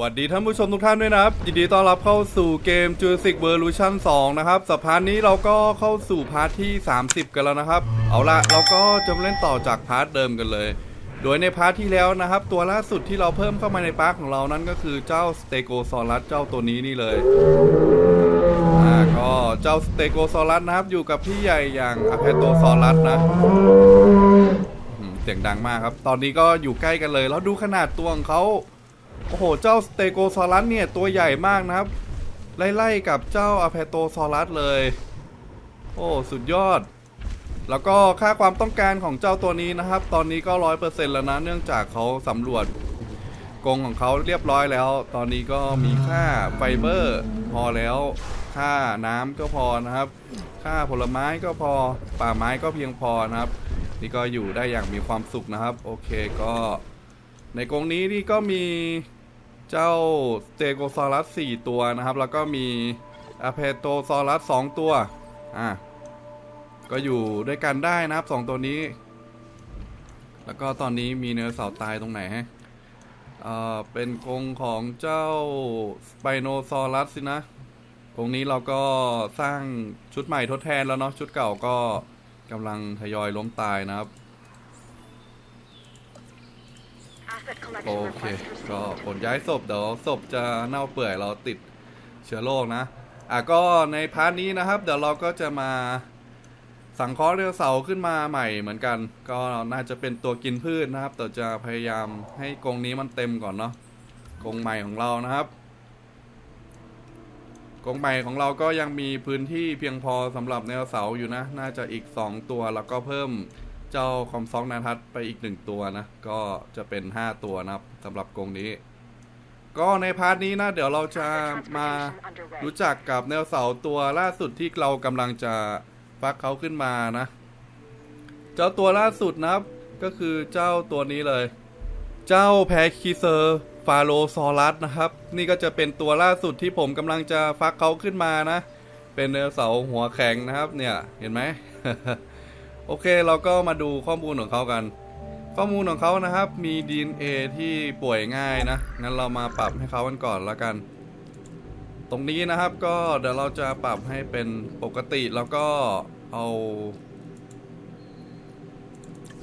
วัสดีท่านผู้ชมทุกท่านด้วยนะครับยินดีต้อนรับเข้าสู่เกม Jurassic Evolution 2 นะครับสัปดาห์นี้เราก็เข้าสู่พาร์ทที่ 30 กันแล้วนะครับ เอาละเราก็จะมาเล่นต่อจากพาร์ทเดิมกันเลย โดยในพาร์ทที่แล้วนะครับ ตัวล่าสุดที่เราเพิ่มเข้ามาในปาร์คของเรานั้นก็คือเจ้าสเตโกซอรัสเจ้าตัวนี้นี่เลยอ่าก็เจ้าสเตโกซอรัสนะครับอยู่กับพี่ใหญ่อย่างอเพโตซอรัสนะเสียงดังมากครับ ตอนนี้ก็อยู่ใกล้กันเลย แล้วดูขนาดตัวของเขา โอ้โห เจ้าสเตโกซอรัสเนี่ย ตัวใหญ่มากนะครับ ไล่ๆกับเจ้าอะเพโตซอรัสเลย โอ้ สุดยอด แล้วก็ค่าความต้องการของเจ้าตัวนี้นะครับ ตอนนี้ก็ร้อยเปอร์เซ็นต์แล้วนะ เนื่องจากเขาสำรวจกรงของเขาเรียบร้อยแล้ว ตอนนี้ก็มีค่าไฟเบอร์พอแล้ว ค่าน้ำก็พอนะครับ ค่าผลไม้ก็พอ ป่าไม้ก็เพียงพอนะครับ นี่ก็อยู่ได้อย่างมีความสุขนะครับ โอเคก็ ในกรงนี้นี่ก็มีเจ้าสเตโกซอรัส 4 ตัวนะครับ แล้วก็มีอะเพโตซอรัส 2 ตัว อะ ก็อยู่ด้วยกันได้นะครับสองตัวนี้ แล้วก็ตอนนี้มีเนื้อเสาร์ตายตรงไหนฮะเอ่อเป็นกรงของเจ้าสไปโนซอรัสสินะตรงนี้เราก็สร้างชุดใหม่ทดแทนแล้วเนาะชุดเก่าก็กำลังทยอยล้มตายนะครับ โอเค ก็ผลย้ายศพเดี๋ยวศพจะเน่าเปื่อยเราติดเชื้อโรคนะ อะก็ในพาร์ทนี้นะครับ เดี๋ยวเราก็จะมาสังเคราะห์เรือเสาขึ้นมาใหม่เหมือนกัน ก็น่าจะเป็นตัวกินพืชนะครับแต่จะพยายามให้กรงนี้มันเต็มก่อนเนาะกรงใหม่ของเรานะครับกรงใหม่ของเราก็ยังมีพื้นที่เพียงพอสำหรับแนวเสาอยู่นะ น่าจะอีก 2 ตัวแล้วก็เพิ่ม เจ้าคอมซองนาทัศน์ไปอีก1ตัวนะ ก็จะเป็น5ตัวนะครับสำหรับกรงนี้ ก็ในพาร์ทนี้นะ เดี๋ยวเราจะมารู้จักกับแนวเสาตัวล่าสุดที่เรากำลังจะฟักเขาขึ้นมานะ เจ้าตัวล่าสุดนะครับ ก็คือเจ้าตัวนี้เลย เจ้าแพคิเซอร์ฟาโลซอรัสนะครับ นี่ก็จะเป็นตัวล่าสุดที่ผมกำลังจะฟักเขาขึ้นมานะ เป็นเนื้อเสาหัวแข็งนะครับ เนี่ยเห็นไหม โอเคเราก็มาดูข้อมูลของเขากัน ข้อมูลของเขานะครับ มี DNA ที่ป่วยง่ายนะ งั้นเรามาปรับให้เขากันก่อนละกัน ตรงนี้นะครับก็เดี๋ยวเราจะปรับให้เป็นปกติแล้วก็เอา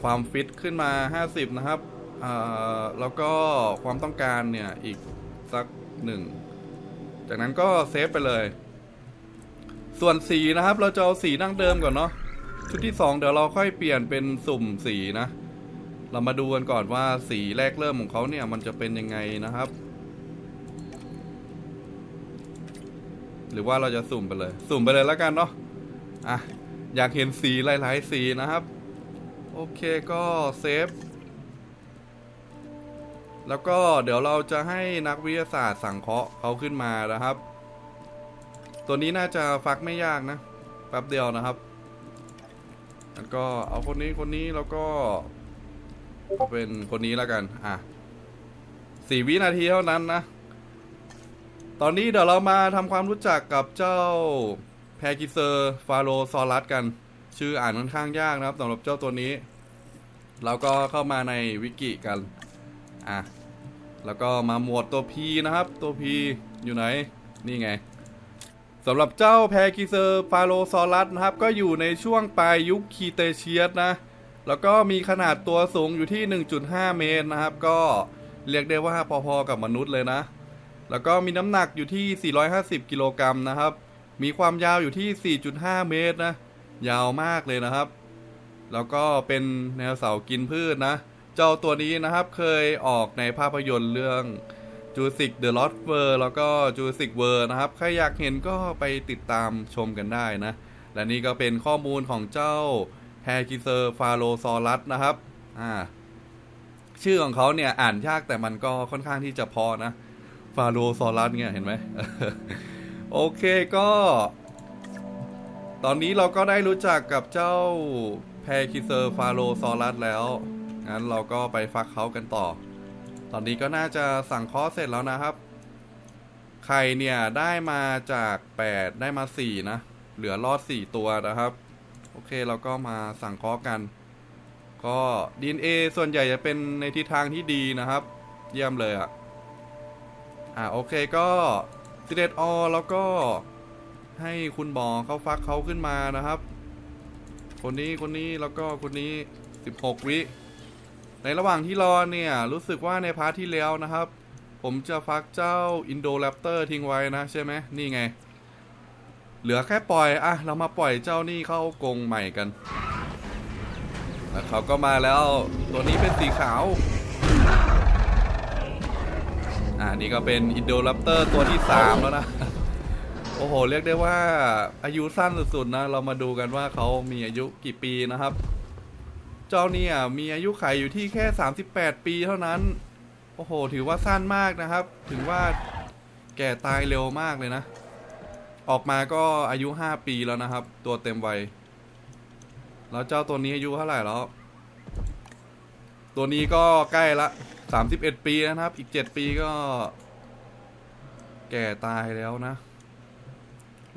ความฟิตขึ้นมา 50 นะครับแล้วก็ความต้องการเนี่ยอีกสักหนึ่ง จากนั้นก็เซฟไปเลย ส่วนสีนะครับเราจะเอาสีดั้งเดิมก่อนเนาะ ชุดที่2เดี๋ยวเราค่อยเปลี่ยนเป็นสุ่มสีนะ เรามาดูกันก่อนว่าสีแรกเริ่มของเขาเนี่ยมันจะเป็นยังไงนะครับ หรือว่าเราจะสุ่มไปเลย สุ่มไปเลยแล้วกันเนาะอะอยากเห็นสีหลาย ๆ สีนะครับ โอเคก็เซฟแล้วก็เดี๋ยวเราจะให้นักวิทยาศาสตร์สังเคราะห์เขาขึ้นมานะครับ ตัวนี้น่าจะฟักไม่ยากนะแป๊บเดียวนะครับ แล้วก็เอาคนนี้คนนี้แล้วก็เอาเป็นคนนี้แล้วกัน อะสี่วินาทีเท่านั้นนะ ตอนนี้เดี๋ยวเรามาทำความรู้จักกับเจ้าแพกิเซอร์ฟาโลซอรัสกัน ชื่ออ่านค่อนข้างยากนะครับสำหรับเจ้าตัวนี้เราก็เข้ามาในวิกิกัน อะ แล้วก็มาหมวดตัว P นะครับ ตัว P อยู่ไหน นี่ไง สำหรับเจ้าแพกิเซอร์ฟาโลซอรัสนะครับ ก็อยู่ในช่วงปลายยุคคีเตเชียสนะ แล้วก็มีขนาดตัวสูงอยู่ที่ 1.5 เมตรนะครับ ก็เรียกได้ว่าพอๆกับมนุษย์เลยนะ แล้วก็มีน้ำหนักอยู่ที่ 450 กิโลกรัมนะครับ มีความยาวอยู่ที่ 4.5 เมตรนะ ยาวมากเลยนะครับ แล้วก็เป็นแนวเสากินพืชนะ เจ้าตัวนี้นะครับเคยออกในภาพยนตร์เรื่อง Jurassic The Lost World แล้วก็ Jurassic World นะครับ ใครอยากเห็นก็ไปติดตามชมกันได้นะ และนี่ก็เป็นข้อมูลของเจ้าแฮกิเซอร์ฟาโลซอรัสนะครับ อ่า ชื่อของเขาเนี่ยอ่านยากแต่มันก็ค่อนข้างที่จะพอนะ ฟาโลซอรัสเนี่ยเห็นไหม โอเคก็ ตอนนี้เราก็ได้รู้จักกับเจ้าแพคิเซอร์ฟาโลซอรัสแล้ว งั้นเราก็ไปฟักเขากันต่อ ตอนนี้ก็น่าจะสั่งคอเสร็จแล้วนะครับ ไข่เนี่ยได้มาจาก 8 ได้มา 4 นะ เหลือรอด 4 ตัวนะครับ โอเคเราก็มาสั่งคอกัน ก็ DNA ส่วนใหญ่จะเป็นในทิศทางที่ดีนะครับ เยี่ยมเลยอะ่ะ อ่าโอเคก็สิเดตออแล้วก็ให้คุณหมอเขาฟักเขาขึ้นมานะครับ คนนี้คนนี้แล้วก็คนนี้ 16 วิ ในระหว่างที่รอเนี่ย รู้สึกว่าในพาร์ทที่แล้วนะครับ ผมจะฟักเจ้าอินโดแรปเตอร์ทิ้งไว้นะใช่ไหมนี่ไง เหลือแค่ปล่อยอะเรามาปล่อยเจ้านี่เข้ากรงใหม่กันแล้วเขาก็มาแล้วตัวนี้เป็นสีขาวอ่านี่ก็เป็นอินโดแรปเตอร์ตัวที่ 3 แล้วนะ โอ้โห เรียกได้ว่าอายุสั้นสุดๆนะ เรามาดูกันว่าเขามีอายุกี่ปีนะครับ เจ้าเนี่ยมีอายุไขอยู่ที่แค่ 38 ปีเท่านั้น โอ้โห ถือว่าสั้นมากนะครับ ถึงว่าแก่ตายเร็วมากเลยนะ ออกมาก็อายุ 5 ปีแล้วนะครับ ตัวเต็มวัย แล้วเจ้าตัวนี้อายุเท่าไหร่แล้ว ตัวนี้ก็ใกล้ละ 31 ปีนะครับ อีก 7 ปีก็ แก่ตายแล้วนะ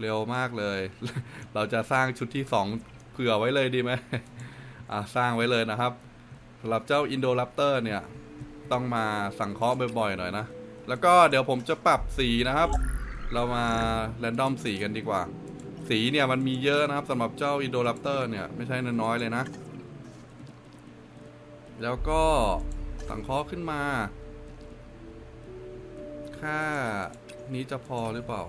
เร็วมากเลย เราจะสร้างชุดที่ 2 เผื่อไว้เลยดีไหม อะสร้างไว้เลยนะครับสำหรับเจ้าอินโด r ัปเตอร์เนี่ย ต้องมาสั่งเคราะห์บ่อยๆหน่อยนะ แล้วก็เดี๋ยวผมจะปรับสีนะครับ เรามาแรนดอมสีกันดีกว่า สีเนี่ยมันมีเยอะนะครับสำหรับเจ้าอินโด r ัปเตอร์เนี่ย ไม่ใช่น้อยๆเลยนะ แล้วก็สั่งเคราะห์ขึ้นมา ค่านี้จะพอหรือเปล่า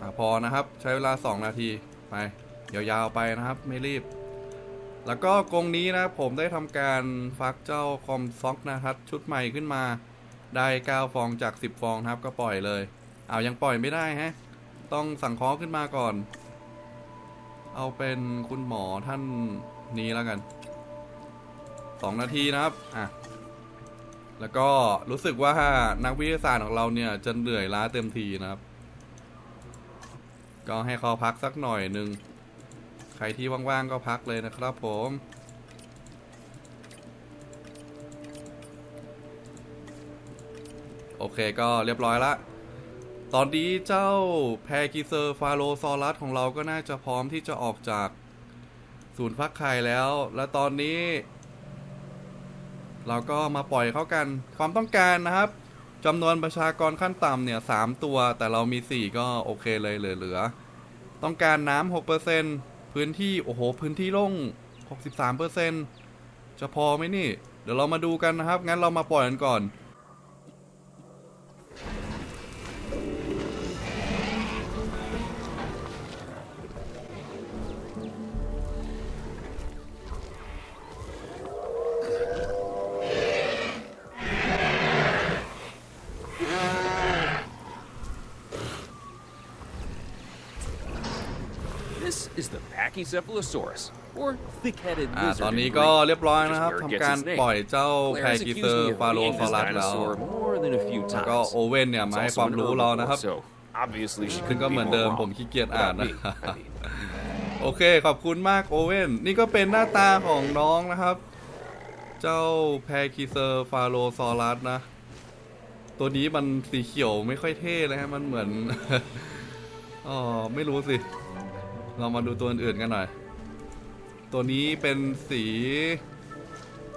อะพอนะครับ ใช้เวลา 2 นาทีไปยาวๆไปนะครับ ไม่รีบ แล้วก็กรงนี้นะผมได้ทำการฟักเจ้าคอมซ็อกนะครับชุดใหม่ขึ้นมา ได้9ฟองจาก 10 ฟองครับก็ปล่อยเลย เอายังปล่อยไม่ได้ฮะ ต้องสั่งคอขึ้นมาก่อน เอาเป็นคุณหมอท่านนี้แล้วกัน 2 นาทีนะครับอะแล้วก็รู้สึกว่านักวิทยาศาสตร์ของเราเนี่ยจะเหนื่อยล้าเต็มทีนะครับ ก็ให้เขาพักสักหน่อยหนึ่ง รที่ว่างๆก็พักเลยนะครับผมโอเคก็เรียบร้อยละ ตอนนี้เจ้าแพกิเซอร์ฟาโลซอรัสของเราก็น่าจะพร้อมที่จะออกจากศูนย์ฟักไข่แล้ว และตอนนี้ เราก็มาปล่อยเข้ากัน ความต้องการนะครับจำนวนประชากรขั้นต่ำเนี่ยสามตัว แต่เรามีสี่ก็โอเคเลยเหลือๆต้องการน้ำหกเปอร์เซ็น พื้นที่โอ้โหพื้นที่โล่งหกสิบสามเปอร์เซ็นจะพอไหมนี่ เดี๋ยวเรามาดูกันนะครับ งั้นเรามาปล่อยกันก่อน Pachycephalosaurus, or thick-headed อ่า lizard. ตอน in นี้ Greek, ก็เรียบร้อย which is นะครับ where it ทำ gets การ its name. ปล่อยเจ้าแพ Claire's กิ accused เซอ me ร์ of ฟาโล being ซอ this รัสแล้ว dinosaur more than a few แล้วก็ times. โอเว่นเนี่ยมา It's ให้ also ความ an รู้เรานะครับ herbivore, so obviously she ซึ่ง couldn't ก็ be เหมือน more เดิม wrong. ผมขี้เกียจอ่าน About นะ me, I mean. โอเคขอบคุณมากโอเว่นนี่ก็เป็นหน้าตาของน้องนะครับ เจ้าแพคิเซอร์ฟาโลซอรัสนะ ตัวนี้มันสีเขียวไม่ค่อยเท่เลยฮะมันเหมือนอ๋อไม่รู้สิ เรามาดูตัวอื่นๆกันหน่อย ตัวนี้เป็นสี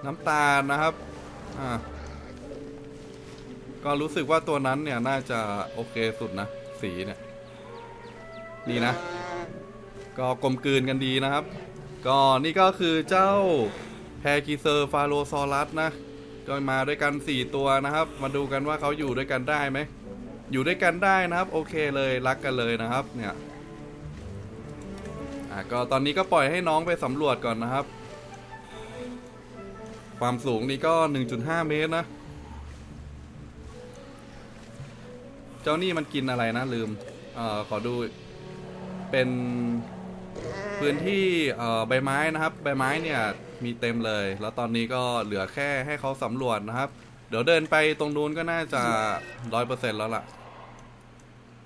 น้ำตาลนะครับ อ่า ก็รู้สึกว่าตัวนั้นเนี่ยน่าจะโอเคสุดนะ สีเนี่ยดีนะ ก็กลมกลืนกันดีนะครับ ก็นี่ก็คือเจ้าแพกิเซอร์ฟาโลซอรัสนะก็มาด้วยกัน 4 ตัวนะครับ มาดูกันว่าเขาอยู่ด้วยกันได้ไหม อยู่ด้วยกันได้นะครับ โอเคเลยรักกันเลยนะครับ เนี่ย อะก็ตอนนี้ก็ปล่อยให้น้องไปสำรวจก่อนนะครับ ความสูงนี่ก็ 1.5 เมตรนะ เจ้านี่มันกินอะไรนะลืมเอ่อขอดูเป็นพื้นที่เอ่อใบไม้นะครับ ใบไม้เนี่ยมีเต็มเลย แล้วตอนนี้ก็เหลือแค่ให้เขาสำรวจนะครับ เดี๋ยวเดินไปตรงนู้นก็น่าจะร้อยเปอร์เซ็นต์แล้วล่ะ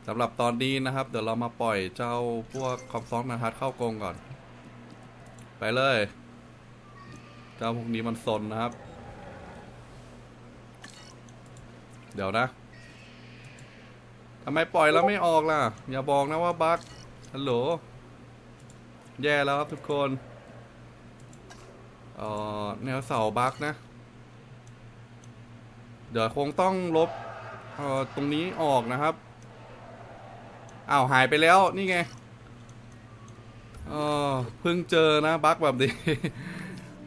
สำหรับตอนนี้นะครับ เดี๋ยวเรามาปล่อยเจ้าพวกคอมซองนะครับเข้ากรงก่อน ไปเลย เจ้าพวกนี้มันซนนะครับ เดี๋ยวนะทำไมปล่อยแล้วไม่ออกล่ะ อย่าบอกนะว่าบั๊กฮัลโหล แย่แล้วครับทุกคนเอ่อแนวเสาบั๊กนะ เดี๋ยวคงต้องลบเอ่อตรงนี้ออกนะครับ อ้าวหายไปแล้วนี่ไงเออเพิ่งเจอนะบั๊กแบบนี้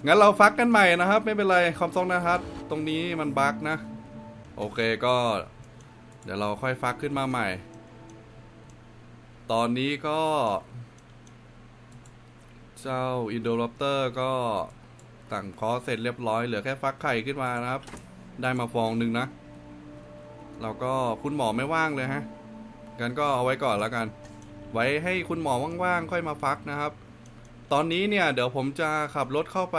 งั้นเราฟักกันใหม่นะครับ ไม่เป็นไรคอมซองนะครับ ตรงนี้มันบั๊กนะ โอเคก็ เดี๋ยวเราค่อยฟักขึ้นมาใหม่ ตอนนี้ก็ เจ้าอินโดร p เตอร์ก็สั่งคอเสร็จเรียบร้อยเหลือแค่ฟักไข่ขึ้นมานะครับ ได้มาฟองหนึ่งนะ เราก็คุณหมอไม่ว่างเลยฮะ กันก็เอาไว้ก่อนแล้วกัน ไว้ให้คุณหมอว่างๆค่อยมาฟักนะครับ ตอนนี้เนี่ยเดี๋ยวผมจะขับรถเข้าไป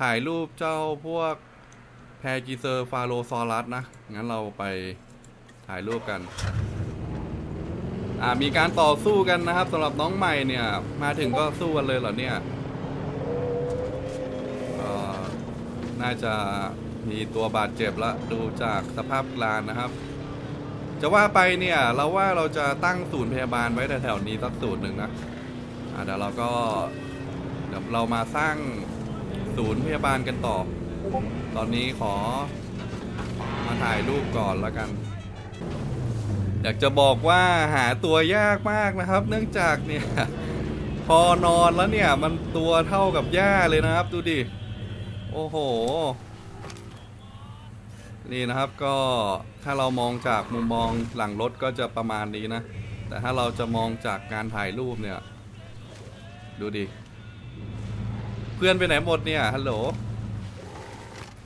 ถ่ายรูปเจ้าพวกแพกิเซอร์ฟาโลซอรัสนะ งั้นเราไปถ่ายรูปกัน อ่ามีการต่อสู้กันนะครับสำหรับน้องใหม่เนี่ย มาถึงก็สู้กันเลยเหรอเนี่ยน่าจะมีตัวบาดเจ็บละดูจากสภาพกลานนะครับ จะว่าไปเนี่ยเราว่าเราจะตั้งศูนย์พยาบาลไว้แถวๆนี้สักศูนย์หนึ่งนะอ่าเดี๋ยวเราก็เดี๋ยวเรามาสร้างศูนย์พยาบาลกันต่อ ตอนนี้ขอมาถ่ายรูปก่อนแล้วกัน อยากจะบอกว่าหาตัวยากมากนะครับ เนื่องจากเนี่ยพอนอนแล้วเนี่ยมันตัวเท่ากับหญ้าเลยนะครับ ดูดิ โอ้โห นี่นะครับก็ถ้าเรามองจากมุมมองหลังรถก็จะประมาณนี้นะ แต่ถ้าเราจะมองจากการถ่ายรูปเนี่ย ดูดิ เพื่อนไปไหนหมดเนี่ยฮัลโหล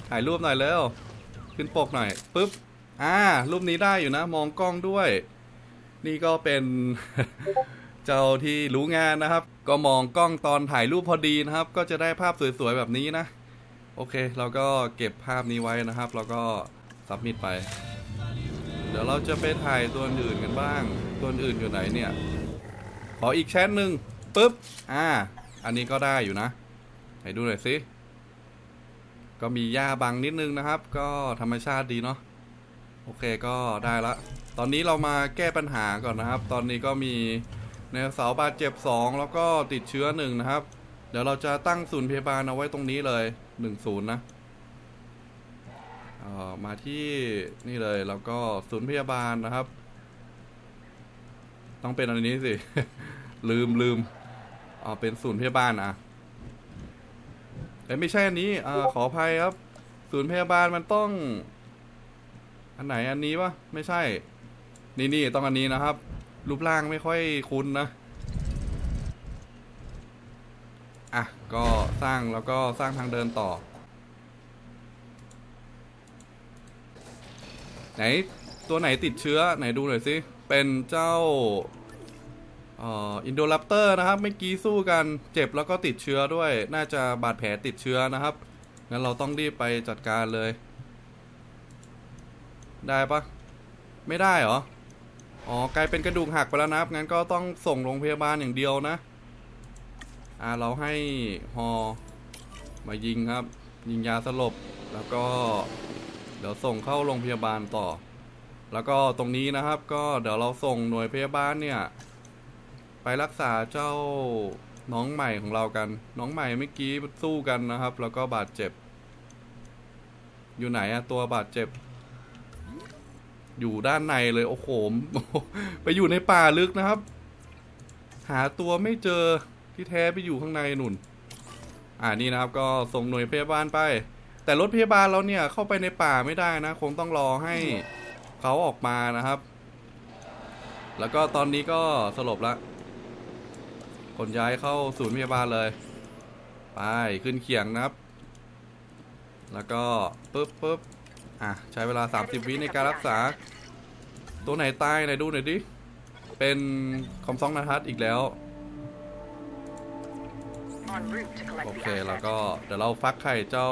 ถ่ายรูปหน่อยเร็วขึ้นปกหน่อยปุ๊บอ่ารูปนี้ได้อยู่นะ มองกล้องด้วย นี่ก็เป็นเจ้าที่รู้งานนะครับ ก็มองกล้องตอนถ่ายรูปพอดีนะครับ ก็จะได้ภาพสวยๆแบบนี้นะ โอเค เราก็เก็บภาพนี้ไว้นะครับ แล้วก็สับมิดไป เดี๋ยวเราจะไปถ่ายตัวอื่นกันบ้าง ตัวอื่นอยู่ไหนเนี่ย ขออีกแชทหนึ่งปุ๊บ อ่า อันนี้ก็ได้อยู่นะ ให้ดูหน่อยสิ ก็มีหญ้าบังนิดนึงนะครับ ก็ธรรมชาติดีเนาะ โอเคก็ได้ละ ตอนนี้เรามาแก้ปัญหาก่อนนะครับ ตอนนี้ก็มีในเสาบาดเจ็บ 2 แล้วก็ติดเชื้อหนึ่งนะครับ เดี๋ยวเราจะตั้งศูนย์พยาบาลเอาไว้ตรงนี้เลย 1ศูนย์นะอ่อมาที่นี่เลยแล้วก็ศูนย์พยาบาลนะครับ ต้องเป็นอันนี้สิ ลืมลืมอ๋อเป็นศูนย์พยาบาลอะเอ้ยไม่ใช่อันนี้อ่าขออภัยครับ ศูนย์พยาบาลมันต้อง อันไหนอันนี้วะไม่ใช่ นี่นี่ต้องอันนี้นะครับ รูปร่างไม่ค่อยคุ้นนะ อะ ก็สร้างแล้วก็สร้างทางเดินต่อ ไหน ตัวไหนติดเชื้อ ไหนดูหน่อยสิ เป็นเจ้าอินโดรัปเตอร์นะครับ เมื่อกี้สู้กันเจ็บแล้วก็ติดเชื้อด้วย น่าจะบาดแผลติดเชื้อนะครับ งั้นเราต้องรีบไปจัดการเลย ได้ปะไม่ได้เหรอ อ๋อกลายเป็นกระดูกหักไปแล้วนะครับ งั้นก็ต้องส่งโรงพยาบาลอย่างเดียวนะ อ่าเราให้ฮอมายิงครับ ยิงยาสลบแล้วก็เดี๋ยวส่งเข้าโรงพยาบาลต่อ แล้วก็ตรงนี้นะครับก็เดี๋ยวเราส่งหน่วยพยาบาลเนี่ย ไปรักษาเจ้าน้องใหม่ของเรากัน น้องใหม่เมื่อกี้สู้กันนะครับ แล้วก็บาดเจ็บ อยู่ไหนอะตัวบาดเจ็บ อยู่ด้านในเลยโอ้โหไปอยู่ในป่าลึกนะครับ หาตัวไม่เจอ ที่แท้ไปอยู่ข้างในนุ่น อ่านี่นะครับก็ส่งหน่วยพยาบาลไป แต่รถพยาบาลเราเนี่ยเข้าไปในป่าไม่ได้นะ คงต้องรอให้เขาออกมานะครับ แล้วก็ตอนนี้ก็สลบละคนย้ายเข้าศูนย์พยาบาลเลย ไปขึ้นเขียงนะครับ แล้วก็ปึ๊บปึ๊บอะใช้เวลา 30 วิในการรักษา ตัวไหนตายไหนดูหน่อยดิ เป็นคอมซองนาทัศน์อีกแล้ว โอเค แล้วก็เดี๋ยวเราฟักไข่เจ้า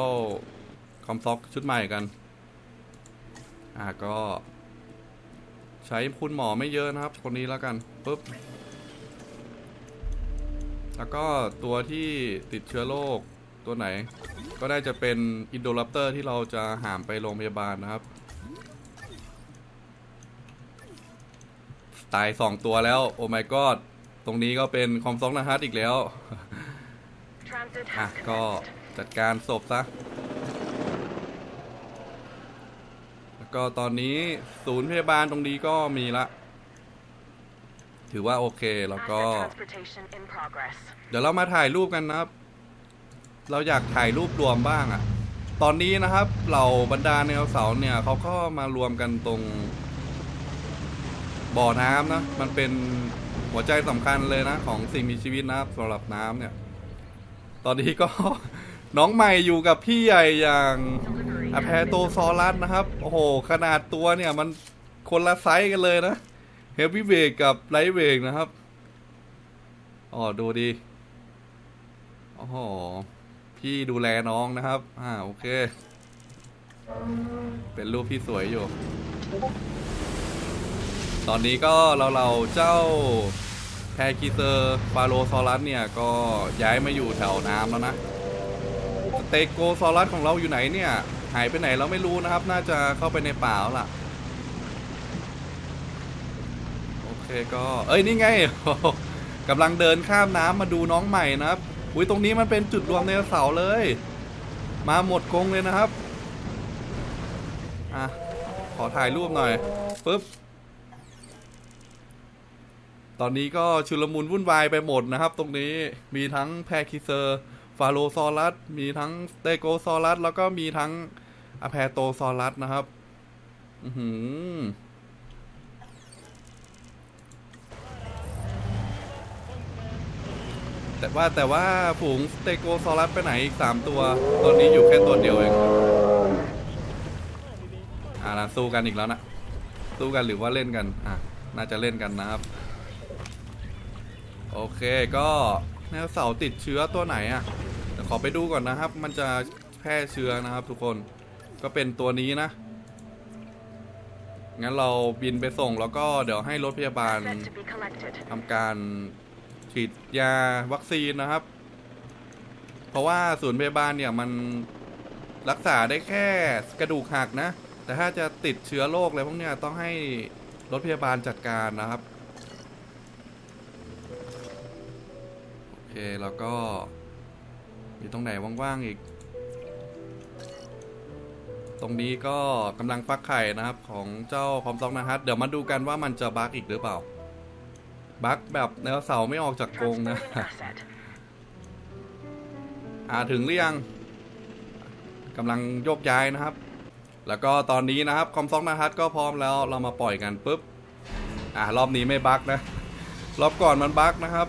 คอมซ็อกชุดใหม่กัน อ่าก็ ใช้คุณหมอไม่เยอะนะครับ คนนี้แล้วกันปุ๊บ แล้วก็ตัวที่ติดเชื้อโรคตัวไหน ก็ได้จะเป็นอินโดรัปเตอร์ที่เราจะหามไปโรงพยาบาลนะครับ ตายสองตัวแล้ว โอ้ my god ตรงนี้ก็เป็นคอมซ็อกนะฮัทอีกแล้ว อะ has ก็ commenced. จัดการศพซะ แล้วก็ตอนนี้ศูนย์พยาบาลตรงนี้ก็มีละ ถือว่าโอเค แล้วก็ Asset transportation in progress. เดี๋ยวเรามาถ่ายรูปกันนะครับ เราอยากถ่ายรูปรวมบ้างอะ่ะ ตอนนี้นะครับเหล่าบรรดาไดโนเสาร์เนี่ยเขาก็มารวมกันตรง บ่อน้ำนะ มันเป็นหัวใจสำคัญเลยนะ ของสิ่งมีชีวิตนะครับสำหรับน้ำเนี่ย ตอนนี้ก็ น้องใหม่อยู่กับพี่ใหญ่อย่างอแพโตซอรัสนะครับ โอ้โห ขนาดตัวเนี่ยมันคนละไซส์กันเลยนะเฮฟวี่เวกกับไลท์เวกนะครับ อ๋อ ดูดีโอ้โห พี่ดูแลน้องนะครับ อ่า โอเค เป็นรูปที่สวยอยู่ ตอนนี้ก็เราเราเจ้า แพคิเซอร์ฟาโรซอรัสเนี่ยก็ย้ายมาอยู่แถวน้ำแล้วนะสเตโกซอรัสของเราอยู่ไหนเนี่ย หายไปไหนเราไม่รู้นะครับ น่าจะเข้าไปในป่าแล้วล่ะ โอเคก็ เอ้ยนี่ไงกำลังเดินข้ามน้ำมาดูน้องใหม่นะครับอุ้ยตรงนี้มันเป็นจุดรวมไดโนเสาเลย มาหมดกงเลยนะครับ อะ ขอถ่ายรูปหน่อยปึ๊บ ตอนนี้ก็ชุลมุนวุ่นวายไปหมดนะครับ ตรงนี้มีทั้งแพคิเซอร์ฟาโลซอรัส มีทั้งสเตโกซอรัส แล้วก็มีทั้งอแพโตซอรัสนะครับ อือหือแต่ว่าแต่ว่าฝูงสเตโกซอรัสไปไหนอีกสามตัว ตอนนี้อยู่แค่ตัวเดียวเอง อ่านะสู้กันอีกแล้วนะ สู้กันหรือว่าเล่นกัน อะ น่าจะเล่นกันนะครับ โอเคก็แนวเสาติดเชื้อตัวไหนอะ่ะเดี๋ยวขอไปดูก่อนนะครับ มันจะแพร่เชื้อนะครับ ทุกคนก็เป็นตัวนี้นะ งั้นเราบินไปส่งแล้วก็เดี๋ยวให้รถพยาบาลทำการฉีดยาวัคซีนนะครับ เพราะว่าศูนย์พยาบาลเนี่ยมันรักษาได้แค่กระดูกหักนะ แต่ถ้าจะติดเชื้อโรคอะไรพวกเนี้ยต้องให้รถพยาบาลจัดการนะครับ แล้วก็ มีตรงไหนว่างๆอีก ตรงนี้ก็กำลังฟักไข่นะครับของเจ้าพร้อมต้องนะฮัทเดี๋ยวมาดูกันว่ามันจะบั๊กอีกหรือเปล่า บั๊กแบบแนวเสาไม่ออกจากกรงนะอ่าถึงหรือยังกำลังโยกย้ายนะครับ แล้วก็ตอนนี้นะครับคอมซอกนะฮัทก็พร้อมแล้วเรามาปล่อยกันปุ๊บ อ่ารอบนี้ไม่บั๊กนะ รอบก่อนมันบั๊กนะครับ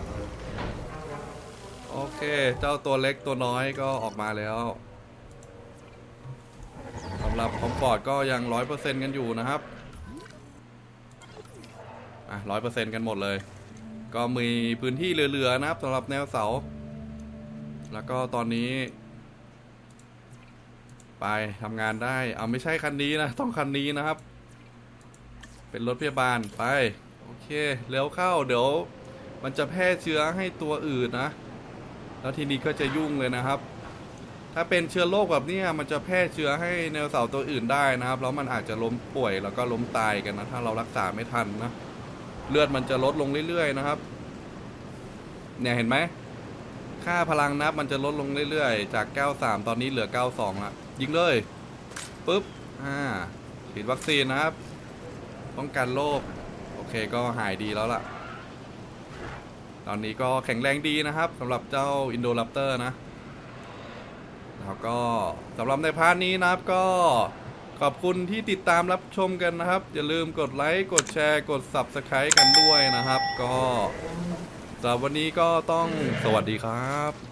เค เจ้าตัวเล็กตัวน้อยก็ออกมาแล้วสำหรับคอมฟอร์ตก็ยังร้อยเปอร์เซ็นต์กันอยู่นะครับ อะร้อยเปอร์เซ็นต์กันหมดเลย ก็มีพื้นที่เหลือๆนะครับสำหรับแนวเสา แล้วก็ตอนนี้ ไปทำงานได้ เอาไม่ใช่คันนี้นะ ต้องคันนี้นะครับ เป็นรถพยาบาลไป โอเค เร็วเข้าเดี๋ยวมันจะแพร่เชื้อให้ตัวอื่นนะ แล้วทีนี้ก็จะยุ่งเลยนะครับ ถ้าเป็นเชื้อโรคแบบนี้มันจะแพร่เชื้อให้แนเสาร์ตัวอื่นได้นะครับ แล้วมันอาจจะล้มป่วยแล้วก็ล้มตายกันนะ ถ้าเรารักษาไม่ทันนะ เลือดมันจะลดลงเรื่อยๆนะครับ เนี่ยเห็นไหม ค่าพลังนับมันจะลดลงเรื่อยๆ จาก 93 ตอนนี้เหลือ 92ละยิงเลยปุ๊บ อ่าฉีดวัคซีนนะครับ ป้องกันโรค โอเคก็หายดีแล้วล่ะ ตอนนี้ก็แข็งแรงดีนะครับสำหรับเจ้าอินโดรัปเตอร์นะแล้วก็สำหรับในพาร์ทนี้นะครับก็ขอบคุณที่ติดตามรับชมกันนะครับ อย่าลืมกดไลค์ กดแชร์ กด Subscribe กันด้วยนะครับ ก็สำหรับวันนี้ก็ต้องสวัสดีครับ